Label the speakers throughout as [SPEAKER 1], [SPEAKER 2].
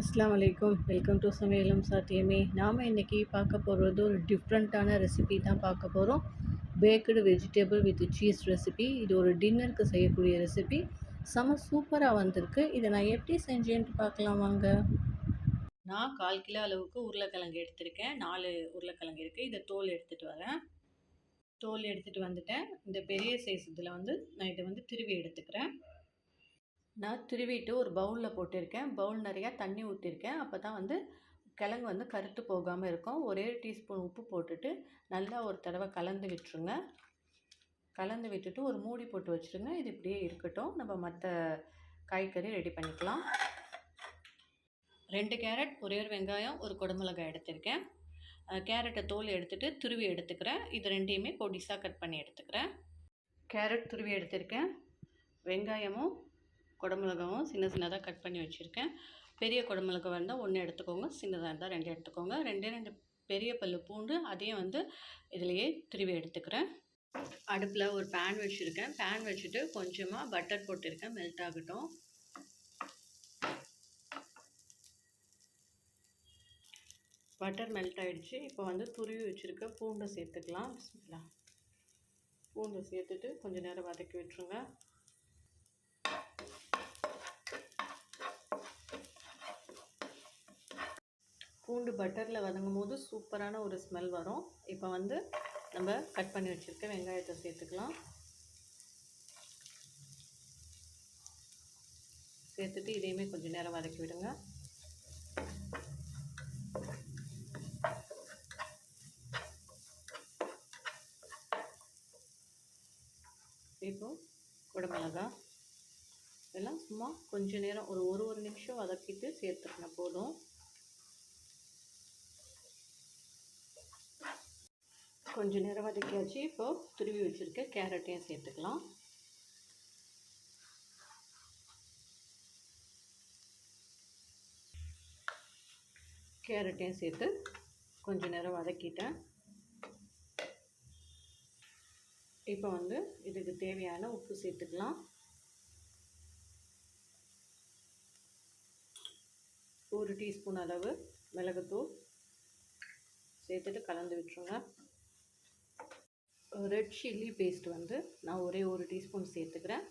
[SPEAKER 1] அஸ்லாம் அலைக்கும். Welcome to சமையலும் சாத்தியமே. நாம் இன்றைக்கி பார்க்க போகிறது ஒரு டிஃப்ரெண்ட்டான ரெசிபி தான் பார்க்க போகிறோம் baked vegetable with cheese recipe இது ஒரு டின்னருக்கு செய்யக்கூடிய ரெசிபி செம சூப்பராக வந்திருக்கு. இதை நான் எப்படி செஞ்சேன்ட்டு பார்க்கலாம் வாங்க. நான் கால் கிலோ அளவுக்கு உருளைக்கிழங்கு எடுத்திருக்கேன். நாலு உருளைக்கிழங்கு இருக்குது இதை தோல் எடுத்துகிட்டு வரேன். தோல் எடுத்துகிட்டு வந்துட்டேன். இந்த பெரிய சைஸ் இதில் வந்து நான் இதை வந்து திருவி எடுத்துக்கிறேன். நான் திருவிட்டு ஒரு பவுலில் போட்டிருக்கேன். பவுல் நிறையா தண்ணி ஊற்றிருக்கேன் அப்போ தான் வந்து கிழங்கு வந்து கருத்து போகாமல் இருக்கும். ஒரே டீஸ்பூன் உப்பு போட்டுட்டு நல்லா ஒரு தடவை கலந்து விட்டுருங்க. கலந்து விட்டுட்டு ஒரு மூடி போட்டு வச்சுருங்க. இது இப்படியே இருக்கட்டும். நம்ம மற்ற காய்கறி ரெடி பண்ணிக்கலாம். ரெண்டு கேரட் ஒரே ஒரு வெங்காயம் ஒரு குடமிளகாய் எடுத்திருக்கேன். கேரட்டை தோல் எடுத்துகிட்டு துருவி எடுத்துக்கிறேன். இது ரெண்டையுமே பொடிசாக கட் பண்ணி எடுத்துக்கிறேன். கேரட் துருவி எடுத்திருக்கேன். வெங்காயமும் குடமிளகாவும் சின்ன சின்னதாக கட் பண்ணி வச்சுருக்கேன். பெரிய குடமிளகா இருந்தால் ஒன்று எடுத்துக்கோங்க சின்னதாக இருந்தால் ரெண்டு எடுத்துக்கோங்க. ரெண்டே ரெண்டு பெரிய பல் பூண்டு அதையும் வந்து இதிலையே திருவி எடுத்துக்கிறேன். அடுப்பில் ஒரு பேன் வச்சுருக்கேன். பேன் வச்சுட்டு கொஞ்சமாக பட்டர் போட்டிருக்கேன் மெல்ட் ஆகட்டும். பட்டர் மெல்ட் ஆகிடுச்சு இப்போ வந்து துருவி வச்சுருக்க பூண்டை சேர்த்துக்கலாம். பிஸ்மில்லா பூண்டை சேர்த்துட்டு கொஞ்சம் நேரம் வதக்கி விட்டுருங்க. பூண்டு பட்டரில் வதங்கும் போது சூப்பரான ஒரு ஸ்மெல் வரும். இப்போ வந்து நம்ம கட் பண்ணி வச்சுருக்க வெங்காயத்தை சேர்த்துக்கலாம். சேர்த்துட்டு இதையுமே கொஞ்சம் நேரம் வதக்கி விடுங்க. இப்போ குடமிளகா இதெல்லாம் சும்மா கொஞ்சம் நேரம் ஒரு ஒரு ஒரு நிமிஷம் வதக்கிட்டு சேர்த்துக்கணும் போதும். கொஞ்சம் நேரம் வதக்கியாச்சு. இப்போது துருவி வச்சுருக்க கேரட்டையும் சேர்த்துக்கலாம். கேரட்டையும் சேர்த்து கொஞ்சம் நேரம் வதக்கிட்டேன். இப்போ வந்து இதுக்கு தேவையான உப்பு சேர்த்துக்கலாம். ஒரு டீஸ்பூன் அளவு மிளகுத்தூள் சேர்த்துட்டு கலந்து விட்டுருங்க. ரெட் சில்லி பேஸ்ட் வந்து நான் ஒரே ஒரு டீஸ்பூன் சேர்த்துக்கிறேன்.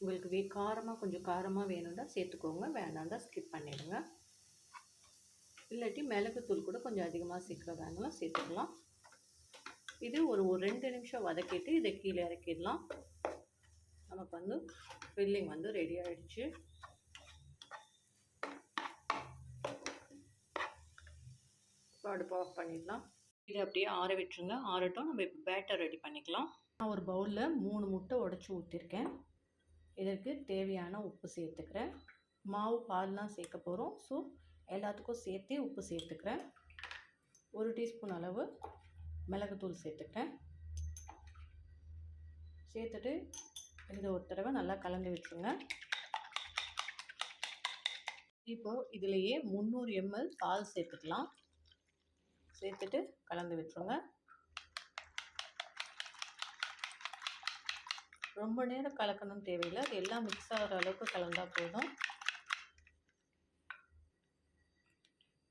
[SPEAKER 1] உங்களுக்கு வே காரமாக கொஞ்சம் காரமாக வேணும்னா சேர்த்துக்கோங்க. வேணாண்டா ஸ்கிப் பண்ணிவிடுங்க இல்லாட்டி மிளகுத்தூள் கூட கொஞ்சம் அதிகமாக சேர்க்குறதாங்களும் சேர்த்துக்கலாம். இது ஒரு ஒரு ரெண்டு நிமிஷம் வதக்கிட்டு இதை கீழே இறக்கிடலாம். நமக்கு வந்து ஃபில்லிங் வந்து ரெடி ஆகிடுச்சு அடுப்பு ஆஃப் பண்ணிடலாம். இதை அப்படியே ஆற விட்டுருங்க. ஆறட்டும் நம்ம இப்போ பேட்டர் ரெடி பண்ணிக்கலாம். நான் ஒரு பவுலில் மூணு முட்டை உடச்சி ஊற்றிருக்கேன் இதற்கு தேவையான உப்பு சேர்த்துக்கிறேன். மாவு பால்லாம் சேர்க்க போகிறோம் ஸோ எல்லாத்துக்கும் சேர்த்தே உப்பு சேர்த்துக்கிறேன். ஒரு டீஸ்பூன் அளவு மிளகுத்தூள் சேர்த்துக்கிறேன். சேர்த்துட்டு இதை ஒரு தடவை நல்லா கலந்து விட்டுருங்க. இப்போது இதிலையே முந்நூறு எம்எல் பால் சேர்த்துக்கலாம். சேர்த்துட்டு கலந்து விட்டுருங்க. ரொம்ப நேரம் கலக்கணும் தேவையில்லை. அது எல்லாம் மிக்ஸ் ஆகிற அளவுக்கு கலந்தால் போதும்.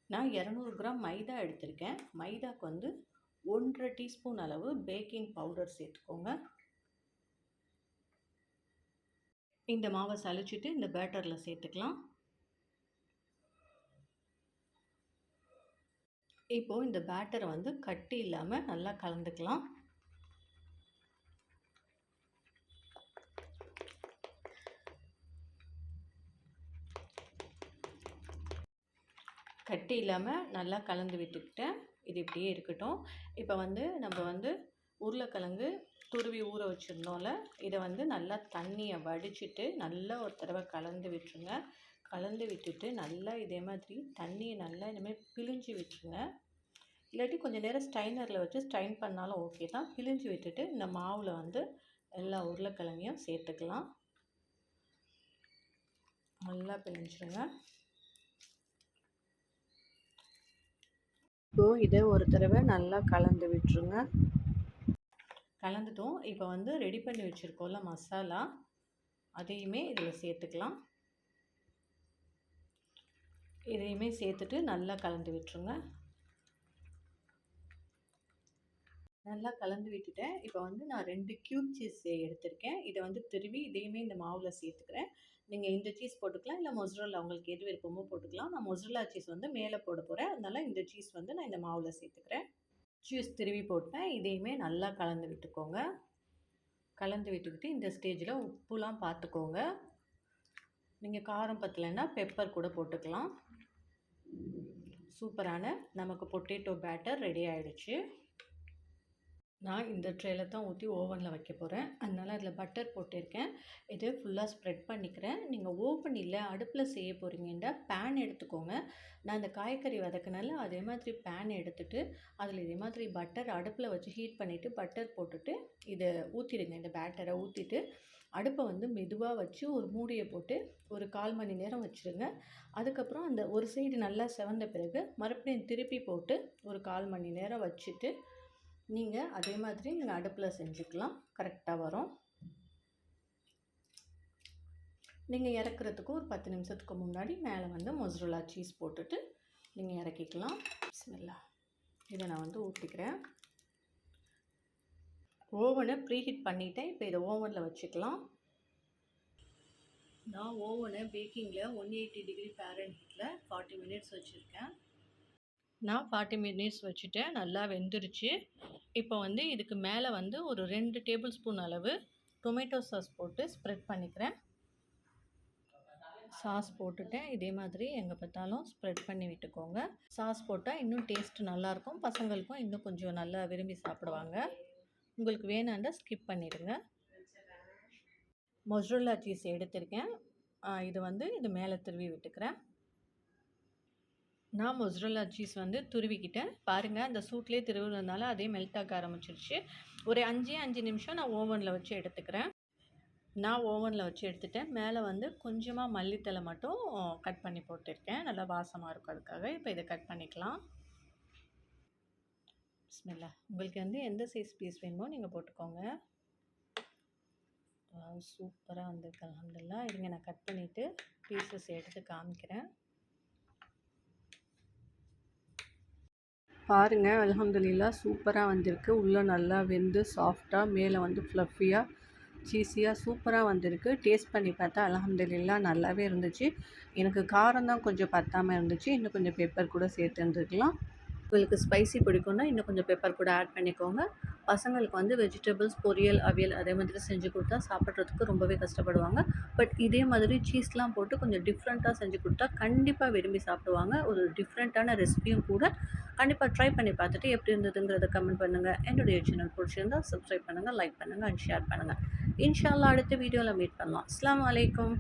[SPEAKER 1] நான் இரநூறு கிராம் மைதா எடுத்திருக்கேன். மைதாக்கு வந்து ஒன்றரை டீஸ்பூன் அளவு பேக்கிங் பவுடர் சேர்த்துக்கோங்க. இந்த மாவை சளிச்சிட்டு இந்த பேட்டரில் சேர்த்துக்கலாம். இப்போது இந்த பேட்டரை வந்து கட்டி இல்லாமல் நல்லா கலந்துக்கலாம். கட்டி இல்லாமல் நல்லா கலந்து விட்டுக்கிட்டேன். இது இப்படியே இருக்கட்டும். இப்போ வந்து நம்ம வந்து உருளைக்கிழங்கு துருவி ஊற வச்சுருந்தோம்ல இதை வந்து நல்லா தண்ணியை வடிச்சிட்டு நல்லா ஒரு தடவை கலந்து விட்டுருங்க. கலந்து விட்டுட்டு நல்லா இதே மாதிரி தண்ணியை நல்லா இனிமேல் பிழிஞ்சு விட்டுருங்க. இல்லாட்டி கொஞ்சம் நேரம் ஸ்டைனரில் வச்சு ஸ்டைன் பண்ணாலும் ஓகே தான். பிழிஞ்சு விட்டுட்டு இந்த மாவில் வந்து எல்லா உருளைக்கிழங்கையும் சேர்த்துக்கலாம். நல்லா பிழிஞ்சிருங்க. இப்போது இதை ஒரு தடவை நல்லா கலந்து விட்டுருங்க. கலந்துட்டோம். இப்போ வந்து ரெடி பண்ணி வச்சுருக்கோம்ல மசாலா. அதையுமே இதில் சேர்த்துக்கலாம். இதையுமே சேர்த்துட்டு நல்லா கலந்து விட்டுருங்க. நல்லா கலந்து விட்டுட்டேன். இப்போ வந்து நான் ரெண்டு க்யூப் சீஸ் எடுத்திருக்கேன். இதை வந்து திருவி இதையுமே இந்த மாவில் சேர்த்துக்கிறேன். நீங்கள் இந்த சீஸ் போட்டுக்கலாம் இல்லை மொசரல்லா உங்களுக்கு எது விருப்பமோ போட்டுக்கலாம். நான் மொசரல்லா சீஸ் வந்து மேலே போட போகிறேன் அதனால் இந்த சீஸ் வந்து நான் இந்த மாவில் சேர்த்துக்கிறேன். சீஸ் திருவி போட்டேன். இதையுமே நல்லா கலந்து விட்டுக்கோங்க. கலந்து விட்டுக்கிட்டு இந்த ஸ்டேஜில் உப்புலாம் பார்த்துக்கோங்க நீங்கள் காரம் பத்தலைன்னா பெப்பர் கூட போட்டுக்கலாம். சூப்பரான நமக்கு பொட்டேட்டோ பேட்டர் ரெடி ஆகிடுச்சு நான் இந்த ட்ரேல தான் ஊற்றி ஓவனில் வைக்க போகிறேன் அதனால் அதில் பட்டர் போட்டிருக்கேன். இது ஃபுல்லாக ஸ்ப்ரெட் பண்ணிக்கிறேன். நீங்கள் ஓவன் இல்லை அடுப்பில் செய்ய போகிறீங்கன்னா பேன் எடுத்துக்கோங்க. நான் இந்த காய்கறி வதக்கினால அதே மாதிரி பேன் எடுத்துகிட்டு அதில் இதே மாதிரி பட்டர் அடுப்பில் வச்சு ஹீட் பண்ணிவிட்டு பட்டர் போட்டுட்டு இதை ஊற்றிடுங்க இந்த பேட்டரை ஊற்றிட்டு அடுப்பை வந்து மெதுவாக வச்சு ஒரு மூடியை போட்டு ஒரு கால் மணி நேரம் வச்சுருங்க. அதுக்கப்புறம் அந்த ஒரு சைடு நல்லா செவந்த பிறகு மறுபடியும் திருப்பி போட்டு ஒரு கால் மணி நேரம் வச்சுட்டு நீங்கள் அதே மாதிரி நீங்கள் அடுப்பில் செஞ்சுக்கலாம். கரெக்டாக வரும். நீங்கள் இறக்குறதுக்கு ஒரு பத்து நிமிஷத்துக்கு முன்னாடி மேலே வந்து மொசரலா சீஸ் போட்டுட்டு நீங்கள் இறக்கிக்கலாம். சரிங்களா இதை நான் வந்து ஊற்றிக்கிறேன் ஓவனை ப்ரீஹீட் பண்ணிவிட்டேன் இப்போ இதை ஓவனில் வச்சுக்கலாம். நான் ஓவனை பேக்கிங்கில் ஒன் எயிட்டி டிகிரி ஃபேரன் ஹீட்டில் ஃபார்ட்டி மினிட்ஸ் வச்சுருக்கேன். நான் ஃபார்ட்டி மினிட்ஸ் வச்சுட்டேன். நல்லா வெந்துருச்சு. இப்போ வந்து இதுக்கு மேலே வந்து ஒரு ரெண்டு டேபிள் ஸ்பூன் அளவு டொமேட்டோ சாஸ் போட்டு ஸ்ப்ரெட் பண்ணிக்கிறேன். சாஸ் போட்டுட்டேன். இதே மாதிரி எங்கே பார்த்தாலும் ஸ்ப்ரெட் பண்ணி விட்டுக்கோங்க. சாஸ் போட்டால் இன்னும் டேஸ்ட்டு நல்லாயிருக்கும் பசங்களுக்கும் இன்னும் கொஞ்சம் நல்லா விரும்பி சாப்பிடுவாங்க. உங்களுக்கு வேணாண்டா ஸ்கிப் பண்ணிடுங்க. மொஸ்ரோலா சீஸ் எடுத்திருக்கேன். இது வந்து இது மேலே திருவி விட்டுக்கிறேன். நான் மொசரல்லா சீஸ் வந்து துருவிக்கிட்டேன். பாருங்கள் அந்த சூட்லேயே திருவுறதுனால அதே மெல்ட் ஆக ஆரம்பிச்சிருச்சு. ஒரு அஞ்சே அஞ்சு நிமிஷம் நான் ஓவனில் வச்சு எடுத்துக்கிறேன். நான் ஓவனில் வச்சு எடுத்துட்டேன். மேலே வந்து கொஞ்சமாக மல்லித்தலை மட்டும் கட் பண்ணி போட்டிருக்கேன். நல்லா வாசமாக இருக்கும் அதுக்காக. இப்போ இதை கட் பண்ணிக்கலாம். பிஸ்மில்லா உங்களுக்கு வந்து எந்த சைஸ் பீஸ் வேணுமோ நீங்கள் போட்டுக்கோங்க. சூப்பராக வந்திருக்கு. அலமதுல்லா இருங்க நான் கட் பண்ணிவிட்டு பீசஸ் எடுத்து காமிக்கிறேன். பாருங்கள் அலமதுல்லா சூப்பராக வந்திருக்கு. உள்ளே நல்லா வெந்து சாஃப்டாக மேலே வந்து ஃப்ளஃபியாக சீஸியாக சூப்பராக வந்திருக்கு. டேஸ்ட் பண்ணி பார்த்தா அலமதுல்லா நல்லாவே இருந்துச்சு. எனக்கு காரம் தான் கொஞ்சம் பத்தாமல் இருந்துச்சு. இன்னும் கொஞ்சம் பெப்பர் கூட சேர்த்து இருந்துருக்கலாம் உங்களுக்கு ஸ்பைசி பிடிக்கும்னா இன்னும் கொஞ்சம் பெப்பர் கூட ஆட் பண்ணிக்கோங்க. பசங்களுக்கு வந்து வெஜிடபிள்ஸ் பொரியல் அவியல் அதே மாதிரி செஞ்சு கொடுத்தா சாப்பிட்றதுக்கு ரொம்பவே கஷ்டப்படுவாங்க. பட் இதே மாதிரி சீஸ்லாம் போட்டு கொஞ்சம் டிஃப்ரெண்ட்டாக செஞ்சு கொடுத்தா கண்டிப்பாக விரும்பி சாப்பிடுவாங்க. ஒரு டிஃப்ரெண்ட்டான ரெசிபியும் கூட. கண்டிப்பாக ட்ரை பண்ணி பார்த்துட்டு எப்படி இருந்ததுங்கிறத கமெண்ட் பண்ணுங்கள் என்னுடைய சேனல் பிடிச்சிருந்தால் சப்ஸ்கிரைப் பண்ணுங்கள் லைக் பண்ணுங்கள் அண்ட் ஷேர் பண்ணுங்கள் இன்ஷால்லா அடுத்த வீடியோவில் மீட் பண்ணலாம். அஸ்லாம் வலைக்கம்